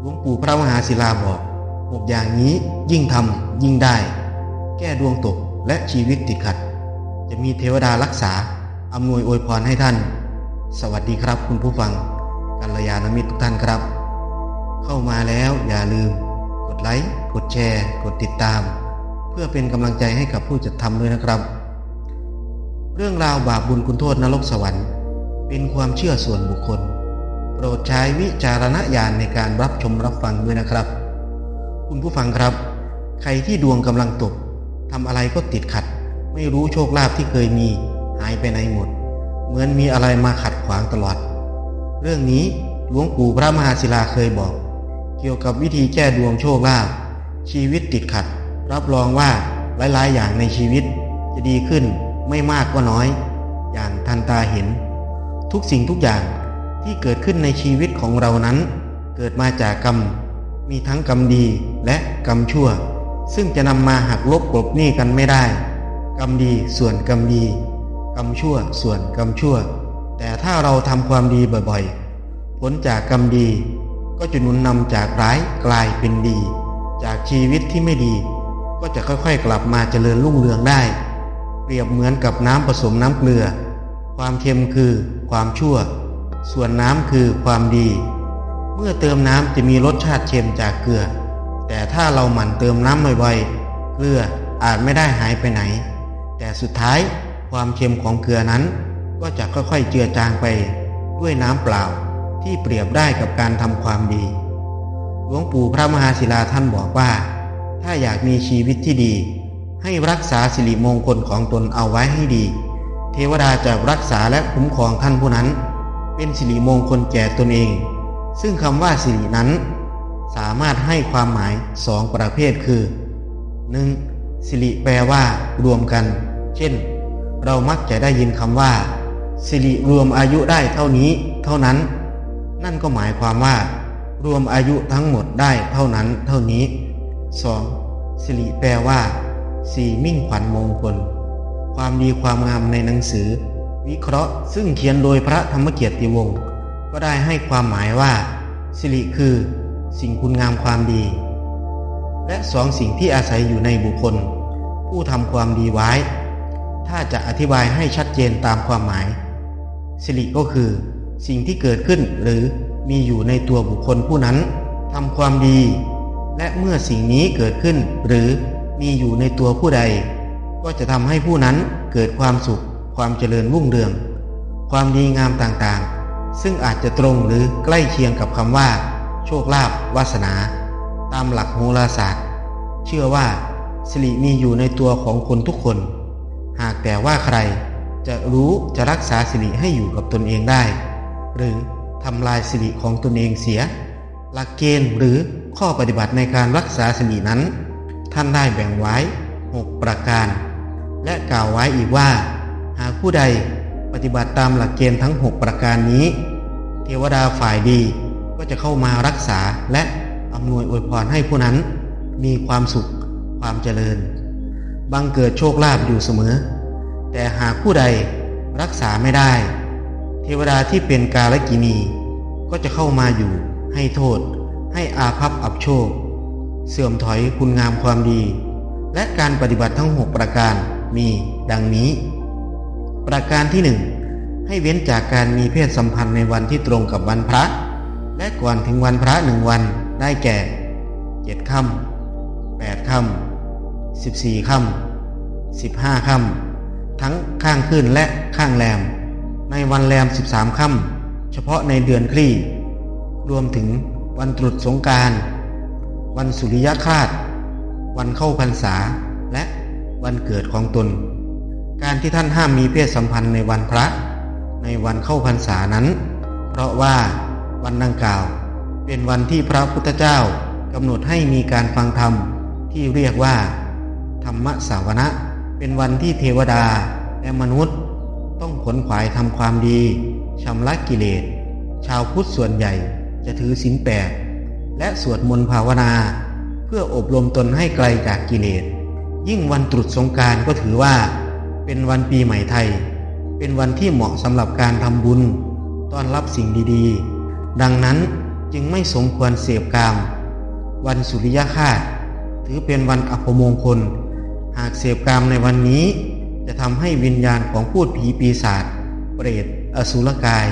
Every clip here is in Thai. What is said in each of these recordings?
หลวงปู่พระมหาศิลาบอกหกอย่างนี้ยิ่งทำยิ่งได้ แก้ดวงตกและชีวิตติดขัด จะมีเทวดารักษาอำนวยอวยพรให้ท่าน สวัสดีครับคุณผู้ฟังกัลยาณมิตรทุกท่านครับ เข้ามาแล้วอย่าลืม กดไลค์กดแชร์ กดติดตาม เพื่อเป็นกำลังใจให้กับผู้จัดทำด้วยนะครับ เรื่องราวบาปบุญคุณโทษนรกสวรรค์ เป็นความเชื่อส่วนบุคคล โปรดใช้วิจารณญาณในการรับชมรับฟังด้วยนะครับ คุณผู้ฟังครับ ใครที่ดวงกำลังตกทำอะไรก็ติดขัด ไม่รู้โชคลาภที่เคยมีหายไปไหนหมด เหมือนมีอะไรมาขัดขวางตลอด เรื่องนี้หลวงปู่พระมหาศิลาเคยบอก เกี่ยวกับวิธีแก้ดวงโชคลาภชีวิตติดขัด รับรองว่าหลายๆ อย่างในชีวิต จะดีขึ้นไม่มากก็น้อย อย่างทันตาเห็น ทุกสิ่งทุกอย่าง ที่เกิดขึ้นในชีวิตของเรานั้น เกิดมาจากกรรม มีทั้งกรรมดีและกรรมชั่ว ซึ่งจะนำมาหักลบกลบหนี้กันไม่ได้ กรรมดีส่วนกรรมดี กรรมชั่วส่วนกรรมชั่ว แต่ถ้าเราทำความดีบ่อยๆ ผลจากกรรมดี ก็จะหนุนนำจากร้ายกลายเป็นดี จากชีวิตที่ไม่ดี ก็จะค่อยๆกลับมาเจริญรุ่งเรืองได้ เปรียบเหมือนกับน้ำผสมน้ำเกลือ ความเค็มคือความชั่ว ส่วนน้ำคือความดี เมื่อเติมน้ำจะมีรสชาติเค็มจากเกลือ แต่ถ้าเราหมั่นเติมน้ำบ่อยๆเกลืออาจไม่ได้หายไปไหน แต่สุดท้ายความเค็มของเกลือนั้น ก็จะค่อยๆเจือจางไปด้วยน้ำเปล่าที่เปรียบได้กับการทำความดี หลวงปู่พระมหาศิลาท่านบอกว่า ถ้าอยากมีชีวิตที่ดี ให้รักษาสิริมงคลของตนเอาไว้ให้ดี เทวดาจะรักษาและคุ้มครองท่านผู้นั้น เป็นสิริมงคลแก่ตนเอง ซึ่งคำว่าสิรินั้น สามารถให้ความหมายสองประเภทคือ 1. สิริแปลว่ารวมกัน เช่น เรามักจะได้ยินคำว่า สิริรวมอายุได้เท่านี้ เท่านั้น นั่นก็หมายความว่า รวมอายุทั้งหมดได้เท่านั้นเท่านี้ 2. สิริแปลว่าสีมิ่งขวัญมงคล ความดีความงามในหนังสือ วิเคราะห์ซึ่งเขียนโดยพระธรรมเกียรติวงศ์ก็ได้ให้ความหมายว่า สิริคือ สิ่งคุณงามความดี และสองสิ่งที่อาศัยอยู่ในบุคคล ผู้ทำความดีไว้ ถ้าจะอธิบายให้ชัดเจนตามความหมาย สิริก็คือ สิ่งที่เกิดขึ้นหรือมีอยู่ในตัวบุคคลผู้นั้นทำความดี และเมื่อสิ่งนี้เกิดขึ้น หรือมีอยู่ในตัวผู้ใด ก็จะทำให้ผู้นั้นเกิดความสุข ความเจริญรุ่งเรือง ความดีงามต่างๆ ซึ่งอาจจะตรงหรือใกล้เคียงกับคำว่า โชคลาภวาสนา ตามหลักโหราศาสตร์ เชื่อว่าสิริมีอยู่ในตัวของคนทุกคน หากแต่ว่าใครจะรู้จะรักษาสิริให้อยู่กับตนเองได้ หรือทำลายสิริของตนเองเสีย หลักเกณฑ์หรือข้อปฏิบัติในการรักษาสิรินั้น ท่านได้แบ่งไว้ 6 ประการ และกล่าวไว้อีกว่า ผู้ใดปฏิบัติตามหลักเกณฑ์ทั้ง 6 ประการนี้ เทวดาฝ่ายดีก็จะเข้ามารักษาและอำนวยอวยพรให้ผู้นั้น มีความสุขความเจริญ บังเกิดโชคลาภอยู่เสมอ แต่หากผู้ใดรักษาไม่ได้ เทวดาที่เป็นกาลกินี ก็จะเข้ามาอยู่ให้โทษ ให้อาภัพอับโชค เสื่อมถอยคุณงามความดี และการปฏิบัติทั้ง6ประการมีดังนี้ ประการที่หนึ่งให้เว้นจากการมีเพศสัมพันธ์ในวันที่ตรงกับวันพระ และก่อนถึงวันพระหนึ่งวันได้แก่เจ็ดค่ำแปดค่ำสิบสี่ค่ำสิบห้าค่ำทั้งข้างขึ้นและข้างแรม ในวันแรมสิบสามค่ำเฉพาะในเดือนคลี่ รวมถึงวันตรุษสงการ วันสุริยคราสวันเข้าพรรษา และวันเกิดของตน การที่ท่านห้ามมีเพศสัมพันธ์ในวันพระ ในวันเข้าพรรษานั้น เพราะว่าวันดังกล่าว เป็นวันที่พระพุทธเจ้ากำหนดให้มีการฟังธรรมที่เรียกว่า ธรรมสาวนะ เป็นวันที่เทวดาและมนุษย์ ต้องขนขวายทำความดีชำระกิเลส ชาวพุทธส่วนใหญ่จะถือศีลแปดและสวดมนต์ภาวนา เพื่ออบรมตนให้ไกลจากกิเลส ยิ่งวันตรุษสงการก็ถือว่า เป็นวันปีใหม่ไทย เป็นวันที่เหมาะสำหรับการทำบุญ ต้อนรับสิ่งดีๆ ดังนั้นจึงไม่สมควรเสพกาม วันสุริยคาสถือเป็นวันอัปมงคล หากเสพกามในวันนี้ จะทำให้วิญญาณของพูดผีปีศาจเปรต อสุรกาย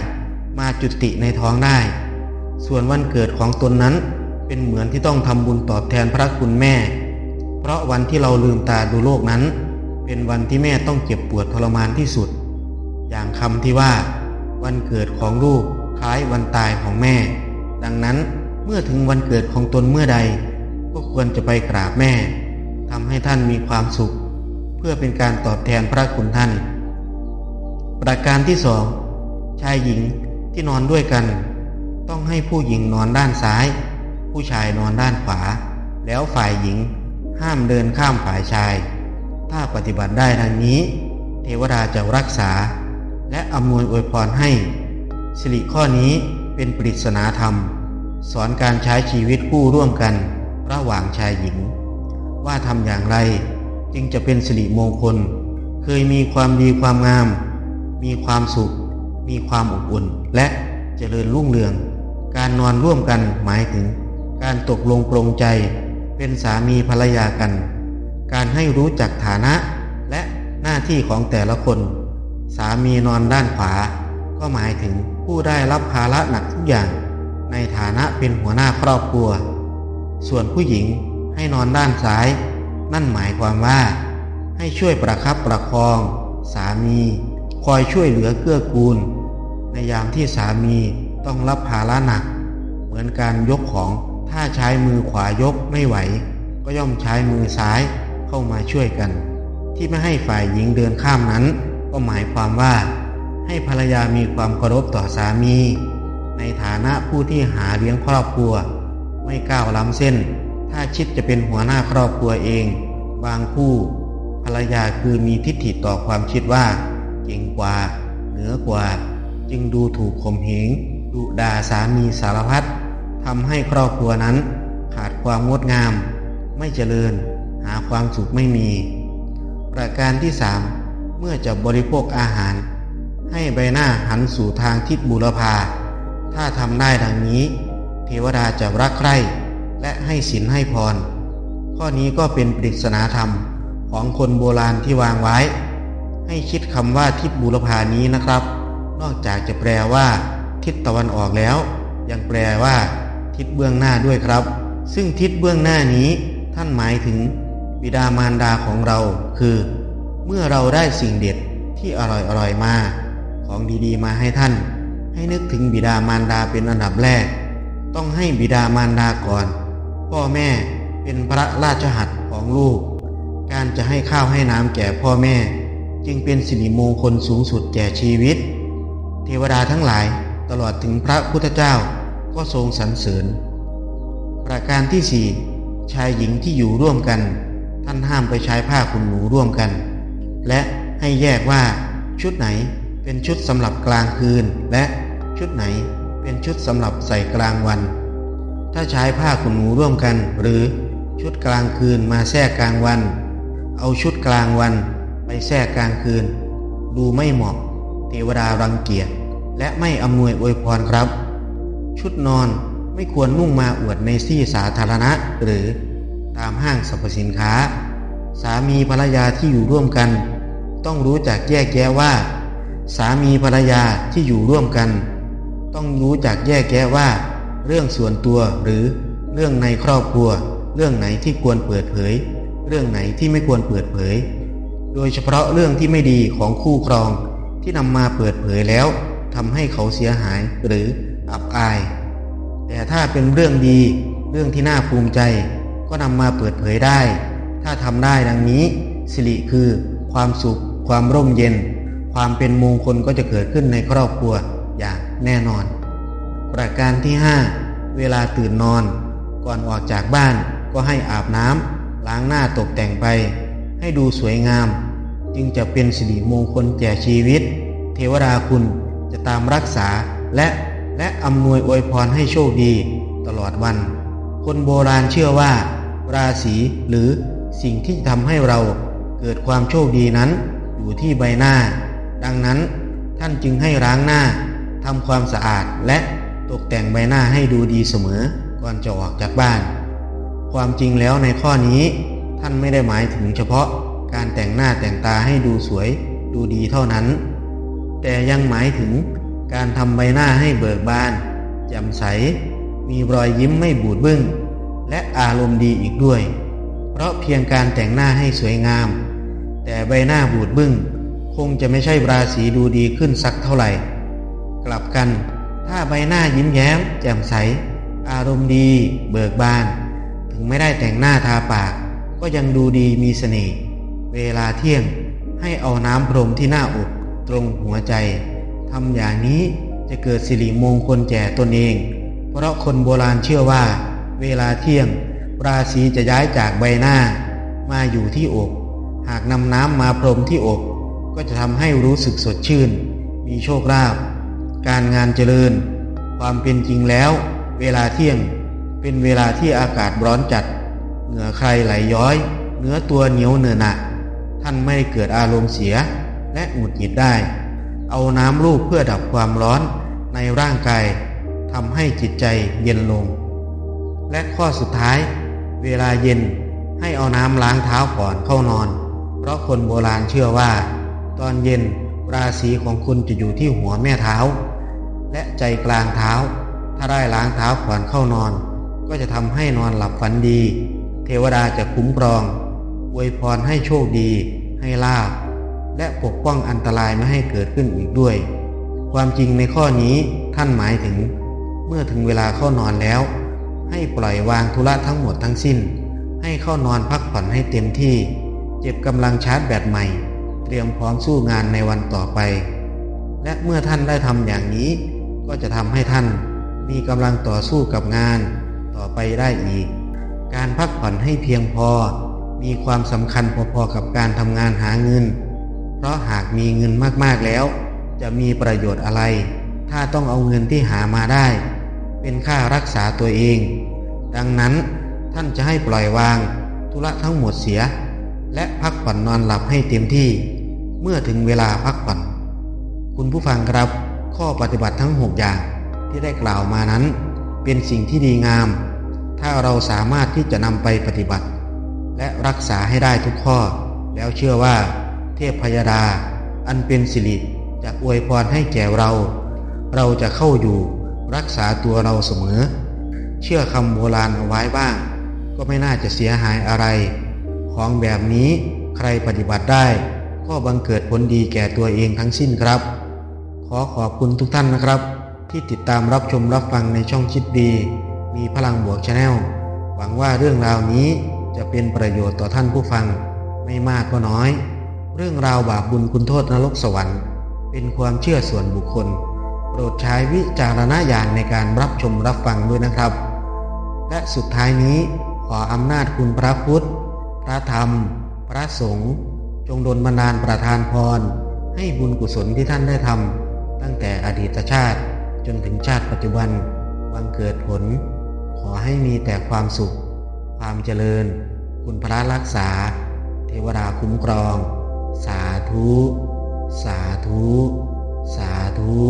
มาจุติในท้องได้ ส่วนวันเกิดของตนนั้นเป็นเหมือนที่ต้องทำบุญตอบแทนพระคุณแม่ เพราะวันที่เราลืมตาดูโลกนั้น เป็นวันที่แม่ต้องเจ็บปวดทรมานที่สุด อย่างคำที่ว่า วันเกิดของลูกคล้ายวันตายของแม่ ดังนั้นเมื่อถึงวันเกิดของตนเมื่อใด ก็ควรจะไปกราบแม่ทำให้ท่านมีความสุข เพื่อเป็นการตอบแทนพระคุณท่าน ประการที่สองชายหญิงที่นอนด้วยกัน ต้องให้ผู้หญิงนอนด้านซ้าย ผู้ชายนอนด้านขวา แล้วฝ่ายหญิงห้ามเดินข้ามฝ่ายชาย ถ้าปฏิบัติได้ดังนี้ เทวดาจะรักษา และอำนวยอวยพรให้สิริข้อนี้เป็นปริศนาธรรม สอนการใช้ชีวิตคู่ร่วมกันระหว่างชายหญิง ว่าทำอย่างไรจึงจะเป็นสิริมงคล เคยมีความดีความงาม มีความสุข มีความอบอุ่น และเจริญรุ่งเรือง การนอนร่วมกันหมายถึง การตกลงปรงใจเป็นสามีภรรยากัน การให้รู้จักฐานะ และหน้าที่ของแต่ละคน สามีนอนด้านขวา ก็หมายถึงผู้ได้รับภาระหนักทุกอย่าง ในฐานะเป็นหัวหน้าครอบครัว ส่วนผู้หญิงให้นอนด้านซ้าย นั่นหมายความว่า ให้ช่วยประคับประคอง สามี คอยช่วยเหลือเกื้อกูล ในยามที่สามีต้องรับภาระหนัก เหมือนการยกของถ้าใช้มือขวายกไม่ไหว ก็ย่อมใช้มือซ้าย เข้ามาช่วยกัน ที่ไม่ให้ฝ่ายหญิงเดินข้ามนั้น ก็หมายความว่า ให้ภรรยามีความเคารพต่อสามี ในฐานะผู้ที่หาเลี้ยงครอบครัว ไม่ก้าวล้ำเส้น ถ้าชิดจะเป็นหัวหน้าครอบครัวเอง บางคู่ ภรรยาคือมีทิฏฐิต่อความคิดว่าเก่งกว่า เหนือกว่า จึงดูถูกข่มเหงดุด่าสามีสารพัดทำให้ครอบครัวนั้นขาดความงดงาม ไม่เจริญ หาความสุขไม่มี ประการที่สามเมื่อจะบริโภคอาหาร ให้ใบหน้าหันสู่ทางทิศบุรพา ถ้าทำได้ดังนี้ เทวดาจะรักใคร่และให้สินให้พร ข้อนี้ก็เป็นปริศนาธรรมของคนโบราณที่วางไว้ ให้คิดคำว่าทิศบุรพานี้นะครับ นอกจากจะแปลว่า ทิศตะวันออกแล้ว ยังแปลว่า ทิศเบื้องหน้าด้วยครับ ซึ่งทิศเบื้องหน้านี้ท่านหมายถึง บิดามารดาของเราคือ เมื่อเราได้สิ่งเด็ดที่อร่อยอร่อยๆมา ของดีๆ มาให้ท่าน ให้นึกถึงบิดามารดาเป็นอันดับแรก ต้องให้บิดามารดาก่อน พ่อแม่เป็นพระราชหัตถ์ของลูก การจะให้ข้าวให้น้ำแก่พ่อแม่ จึงเป็นสิริมงคลสูงสุดแก่ชีวิต เทวดาทั้งหลายตลอดถึงพระพุทธเจ้าก็ทรงสรรเสริญ ประการที่สี่ชายหญิงที่อยู่ร่วมกัน ท่านห้ามไปใช้ผ้าขนหนูร่วมกัน และให้แยกว่าชุดไหนเป็นชุดสำหรับกลางคืน และชุดไหนเป็นชุดสำหรับใส่กลางวัน ถ้าใช้ผ้าขนหนูร่วมกัน หรือชุดกลางคืนมาแทรกกลางวัน เอาชุดกลางวันไปแทรกกลางคืน ดูไม่เหมาะ เทวดารังเกียจและไม่อำนวยอวยพรครับ ชุดนอนไม่ควรนุ่งมาอวดในที่สาธารณะหรือ ตามห้างสรรพสินค้า สามีภรรยาที่อยู่ร่วมกัน ต้องรู้จักแยกแยะว่า สามีภรรยาที่อยู่ร่วมกัน ต้องรู้จักแยกแยะว่า เรื่องส่วนตัวหรือเรื่องในครอบครัว เรื่องไหนที่ควรเปิดเผย เรื่องไหนที่ไม่ควรเปิดเผย โดยเฉพาะเรื่องที่ไม่ดีของคู่ครองที่นำมาเปิดเผยแล้วทำให้เขาเสียหายหรืออับอาย แต่ถ้าเป็นเรื่องดีเรื่องที่น่าภูมิใจ ก็นำมาเปิดเผยได้ ถ้าทำได้ดังนี้ สิริคือความสุข ความร่มเย็น ความเป็นมงคลก็จะเกิดขึ้นในครอบครัวอย่างแน่นอน ประการที่ 5 เวลาตื่นนอน ก่อนออกจากบ้านก็ให้อาบน้ำล้างหน้าตกแต่งไป ให้ดูสวยงาม จึงจะเป็นสิริมงคลแก่ชีวิต เทวดาคุณจะตามรักษาและและอำนวยอวยพรให้โชคดีตลอดวัน คนโบราณเชื่อว่า ราศีหรือสิ่งที่ทำให้เราเกิดความโชคดีนั้น อยู่ที่ใบหน้า ดังนั้นท่านจึงให้ล้างหน้าทำความสะอาดและตกแต่งใบหน้าให้ดูดีเสมอก่อนจะออกจากบ้าน ความจริงแล้วในข้อนี้ ท่านไม่ได้หมายถึงเฉพาะการแต่งหน้าแต่งตาให้ดูสวยดูดีเท่านั้น แต่ยังหมายถึงการทำใบหน้าให้เบิกบานแจ่มใส มีรอยยิ้มไม่บูดบึ้ง และอารมณ์ดีอีกด้วย เพราะเพียงการแต่งหน้าให้สวยงาม แต่ใบหน้าบูดบึ้งคงจะไม่ใช่ราศีดูดีขึ้นสักเท่าไหร่ กลับกันถ้าใบหน้ายิ้มแย้ม แจ่มใส อารมณ์ดี เบิกบาน ถึงไม่ได้แต่งหน้าทาปาก ก็ยังดูดีมีเสน่ห์เวลาเที่ยงให้เอาน้ำพรมที่หน้าอกตรงหัวใจทำอย่างนี้จะเกิดสิริมงคลแก่ตนเอง เพราะคนโบราณเชื่อว่า เวลาเที่ยง ราศีจะย้ายจากใบหน้า มาอยู่ที่อก หากนำน้ำมาพรมที่อก ก็จะทำให้รู้สึกสดชื่น มีโชคลาภการงานเจริญ ความเป็นจริงแล้ว เวลาเที่ยง เป็นเวลาที่อากาศร้อนจัด เหงื่อใครไหลย้อย เนื้อตัวเหนียวเนื้อหนะท่านไม่เกิดอารมณ์เสียและหงุดหงิดได้ เอาน้ำลูบเพื่อดับความร้อนในร่างกายทำให้จิตใจเย็นลง และข้อสุดท้าย เวลาเย็นให้เอาน้ำล้างเท้าก่อนเข้านอน เพราะคนโบราณเชื่อว่า ตอนเย็นราศีของคุณจะอยู่ที่หัวแม่เท้า และใจกลางเท้า ถ้าได้ล้างเท้าก่อนเข้านอน ก็จะทำให้นอนหลับฝันดี เทวดาจะคุ้มครองอวยพรให้โชคดี ให้ลาบและปกป้องอันตรายไม่ให้เกิดขึ้นอีกด้วย ความจริงในข้อนี้ท่านหมายถึง เมื่อถึงเวลาเข้านอนแล้ว ให้ปล่อยวางธุระทั้งหมดทั้งสิ้น ให้เข้านอนพักผ่อนให้เต็มที่ เจ็บกำลังชาร์จแบตใหม่ เตรียมพร้อมสู้งานในวันต่อไป และเมื่อท่านได้ทำอย่างนี้ ก็จะทำให้ท่านมีกำลังต่อสู้กับงาน ต่อไปได้อีก การพักผ่อนให้เพียงพอ มีความสำคัญพอๆกับการทำงานหาเงิน เพราะหากมีเงินมากๆแล้ว จะมีประโยชน์อะไร ถ้าต้องเอาเงินที่หามาได้ เป็นค่ารักษาตัวเอง ดังนั้นท่านจะให้ปล่อยวางธุระทั้งหมดเสีย และพักผ่อนนอนหลับให้เต็มที่ เมื่อถึงเวลาพักผ่อน คุณผู้ฟังครับ ข้อปฏิบัติทั้ง 6 อย่างที่ได้กล่าวมานั้น เป็นสิ่งที่ดีงาม ถ้าเราสามารถที่จะนำไปปฏิบัติ และรักษาให้ได้ทุกข้อ แล้วเชื่อว่า เทพพยดา อันเป็นสิริจะอวยพรให้แก่เรา เราจะเข้าอยู่ รักษาตัวเราเสมอ เชื่อคำโบราณเอาไว้บ้าง ก็ไม่น่าจะเสียหายอะไร ของแบบนี้ใครปฏิบัติได้ ก็บังเกิดผลดีแก่ตัวเองทั้งสิ้นครับ ขอขอบคุณทุกท่านนะครับ ที่ติดตามรับชมรับฟังในช่องชิดดี มีพลังบวกชาแนลหวังว่าเรื่องราวนี้จะเป็นประโยชน์ต่อท่านผู้ฟังไม่มากก็น้อย เรื่องราวบาปบุญคุณโทษนรกสวรรค์ เป็นความเชื่อส่วนบุคคล โปรดใช้วิจารณญาณในการรับชมรับฟังด้วยนะครับ และสุดท้ายนี้ขออำนาจคุณพระพุทธ พระธรรม พระสงฆ์จงดลบันดาลประทานพร ให้บุญกุศลที่ท่านได้ทำตั้งแต่อดีตชาติจนถึงชาติปัจจุบันบังเกิดผล ขอให้มีแต่ความสุข ความเจริญ คุณพระรักษา เทวดาคุ้มครอง สาธุ สาธุ สาธุ